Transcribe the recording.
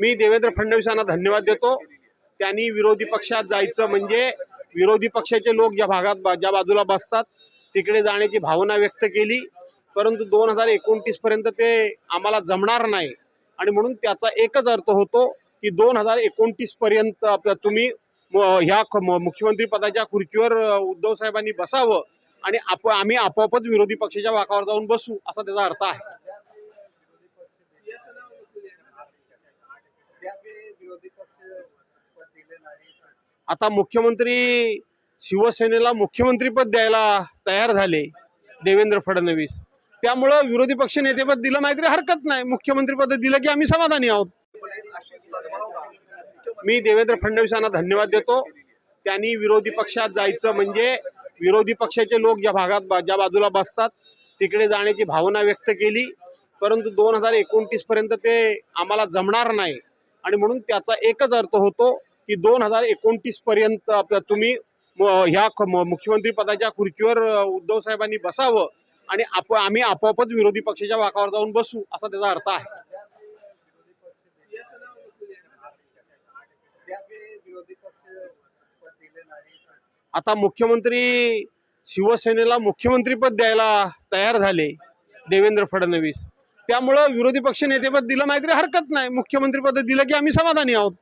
मी देवेंद्र फडणवीसांना धन्यवाद देतो. त्यांनी विरोधी पक्षात जायचं म्हणजे विरोधी पक्षाचे लोक ज्या भागात ज्या बाजूला बसतात तिकडे जाण्याची भावना व्यक्त केली. परंतु दोन हजार एकोणतीस पर्यंत ते आम्हाला जमणार नाही. आणि म्हणून त्याचा एकच अर्थ होतो की दोन हजार एकोणतीस पर्यंत आपलं तुम्ही ह्या मुख्यमंत्रीपदाच्या मुख्यमंत्री पदाच्या खुर्चीवर उद्धव साहेबांनी बसावं आणि आप आम्ही आपोआपच विरोधी पक्षाच्या वाकावर जाऊन बसू असा त्याचा अर्थ आहे विरोधी पक्ष पद दिले नाही आता मुख्यमंत्री शिवसेनेला मुख्यमंत्रीपद द्यायला तयार झाले देवेंद्र फडणवीस. त्यामुळं विरोधी पक्ष नेतेपद दिलं नाही तरी हरकत नाही. मुख्यमंत्रीपद दिलं की आम्ही समाधानी आहोत. मी देवेंद्र फडणवीसांना धन्यवाद देतो. त्यांनी विरोधी पक्षात जायचं म्हणजे विरोधी पक्षाचे लोक ज्या भागात ज्या बाजूला बसतात तिकडे जाण्याची भावना व्यक्त केली. परंतु दोन हजार एकोणतीसपर्यंत ते आम्हाला जमणार नाही. आणि म्हणून त्याचा एकच अर्थ होतो की दोन हजार एकोणतीस पर्यंत तुम्ही ह्या मुख्यमंत्री पदाच्या खुर्चीवर उद्धव साहेबांनी बसावं आणि आप आम्ही आपोआपच विरोधी पक्षाच्या वाकावर जाऊन बसू असा त्याचा अर्थ आहे. आता मुख्यमंत्री शिवसेनेला मुख्यमंत्रीपद द्यायला तयार झाले देवेंद्र फडणवीस. त्यामुळं विरोधी पक्ष नेतेपद दिलं नाही तरी हरकत नाही. मुख्यमंत्रीपद दिलं की आम्ही समाधानी आहोत.